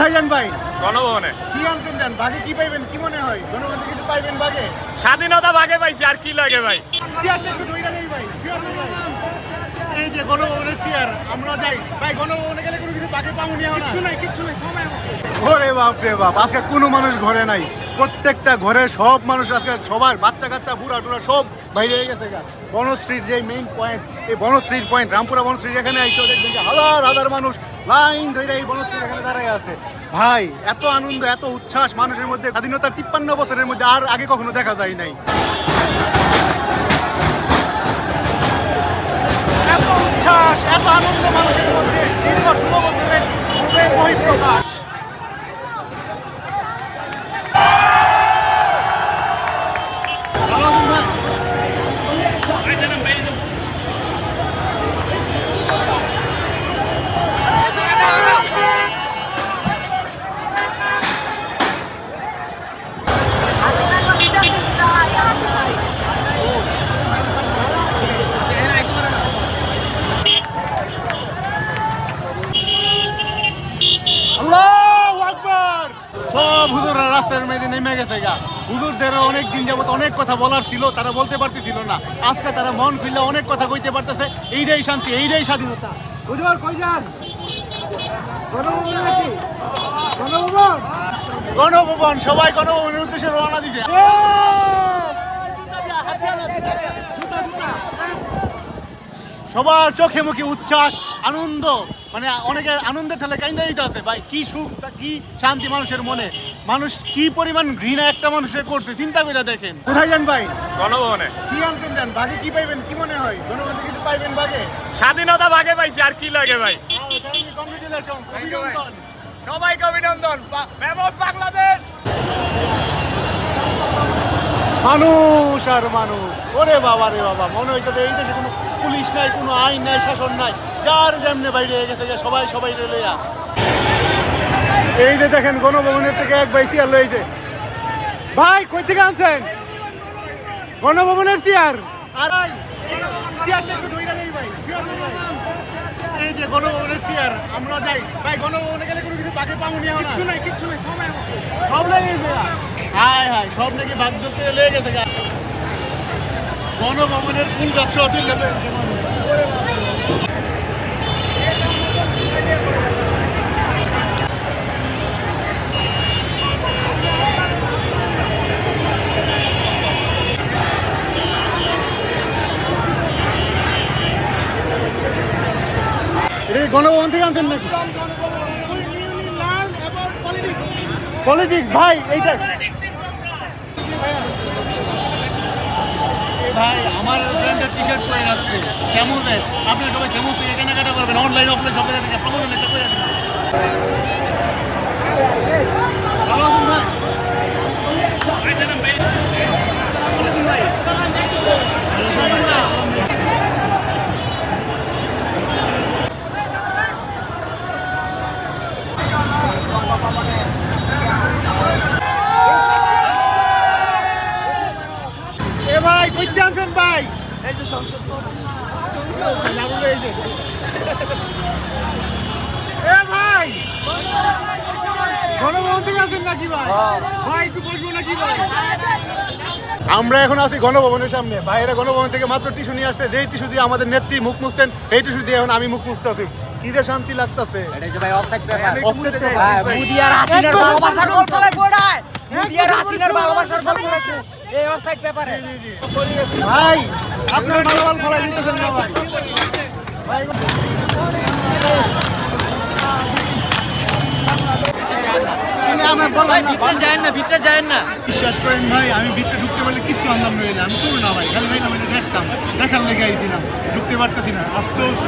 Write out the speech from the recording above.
কোথায় যান ভাই? গণভবনে। কি আনতেন যান? বাগে কি পাইবেন? কি মনে হয়? জনগণ কিছু পাইবেন বাগে স্বাধীনতা বাগে পাইছি আর কি লাগে ভাই? চেয়ারটা একটু ধইরা দেই ভাই চেয়ার এই যে গণভবনের চেয়ার আমরা যাই। ভাই গণভবনে গেলে কোনো কিছু বাগে পাবো না কিচ্ছু নাই কিছু নাই সময় ওরে বাপ রে বাপ আজকে কোনো মানুষ ঘরে নাই। প্রত্যেকটা ঘরে সব মানুষ আজকে সবার বাচ্চা কাচ্চা, বুড়া টুড়া সব বাইরে হয়ে গেছে বনশ্রীর যে মেইন পয়েন্ট এই বনশ্রীর পয়েন্ট রামপুরা বনশ্রীর এখানে আইসো দেখবেন যে হাজার হাজার মানুষ লাইন ধরে এই বনশ্রীর এখানে দাঁড়ায় আছে। ভাই, এত আনন্দ, এত উচ্ছ্বাস মানুষের মধ্যে, স্বাধীনতার তিপ্পান্ন বছরের মধ্যে আর আগে কখনো দেখা যায় নাই। এত উচ্ছ্বাস, এত আনন্দ মানুষের মধ্যে, দীর্ঘ ষোলো বছরের প্রেম সব হুজুররা রাস্তার মেয়েদে নেমে গেছে গা। হুজুরদের অনেক দিন যাবত অনেক কথা বলার ছিল তারা বলতে পারতেছিল না। আজকে তারা মন খুললে অনেক কথা কইতে পারতেছে এইটাই শান্তি এইটাই স্বাধীনতা। হুজুর কই যান গণভবন গণভবন? গণভবন সবাই গণভবনের উদ্দেশ্যে রওনা দিছে। সবার চোখে মুখে উচ্ছ্বাস আনন্দ মানে অনেকে আনন্দের ঠেলে কাইন্দা দিতে আছে ভাই কি সুখ কি শান্তি মানুষের মনে? মানুষ কি পরিমাণ ঘৃণা একটা মানুষের করছে চিন্তা করে দেখেন। কোথায় যান ভাই? গণভবনে। কি আনতেন যান? বাগে কি পাইবেন? কি মনে হয়? জনগণ কিছু পাইবেন বাগে স্বাধীনতা ভাগে পাইছি আর কি লাগে ভাই? সবাইকে অভিনন্দন। বাংলাদেশ! মানুষ আর মানুষ। ওরে বাবা রে বাবা মনে হইতে এই দেশে কোনো পুলিশ নাই কোনো আইন নাই শাসন নাই। যার যেমনে বাইরে গেছে যে সবাই সবাই লইয়া এই যে দেখেন গণভবনের থেকে এক ভাই চেয়ার লইছে ভাই কই থেকে আনছেন? গণভবনের চেয়ার। আর চেয়ারটা একটু ধইরা দেই ভাই চেয়ার এই যে গণভবনের চেয়ার আমরা যাই। ভাই গণভবনে গেলে কোনো কিছু বাকি পাবো না। কিচ্ছু নাই কিচ্ছু নাই সময় সব লেগে গেছে হায় হায় সব নাকি ভাগ্য লেগে গেছে গা। গণভবনের ফুল গাছ সহ তুললে তো এরকম হবে। এটা কি গণভবন থেকে আনছেন নাকি? পলিটিক্স ভাই এইটা ভাই, আমার ব্র্যান্ডের টি শার্ট পরে রাখছে। কেমনের আপনারা সবাই কেমন থেকে কেনাকাটা করবেন? অনলাইন অফলাইন সব জায়গা থেকে প্রমোশন একটা করে দিন। ভালো আছেন ভাই? আনছেন ভাই। এই যে সংসদ এ ভাই গণভবন থেকে আছেন নাকি ভাই? ভাই একটু বসবো নাকি ভাই? আমরা এখন আছি গণভবনের সামনে। বাইরে গণভবন থেকে মাত্র টিস্যু নিয়ে আসতে যেই টিস্যু দিয়ে আমাদের নেত্রী মুখ মুছতেন এই টিস্যু দিয়ে এখন আমি মুখ মুছতে আছি কি যে শান্তি লাগতেছে? মুদি আর হাসিনার ভালোবাসার গল্প। আর হাসিনার ভালোবাসার গল্প লাগবে এই ওয়েবসাইট পেপারে জি, জি, জি। ভাই আপনার মালামাল ফলাই দিতেছেন না ভাই? বিশ্বাস করেন ভাই আমি ভিতরে ঢুকতে পারলে কিছু আনলাম নইলে আমি করুন না ভাই খালি ভাই আমি দেখতাম। দেখার লেগে আইছিলাম। ঢুকতে পারতেছি না। আফসোস।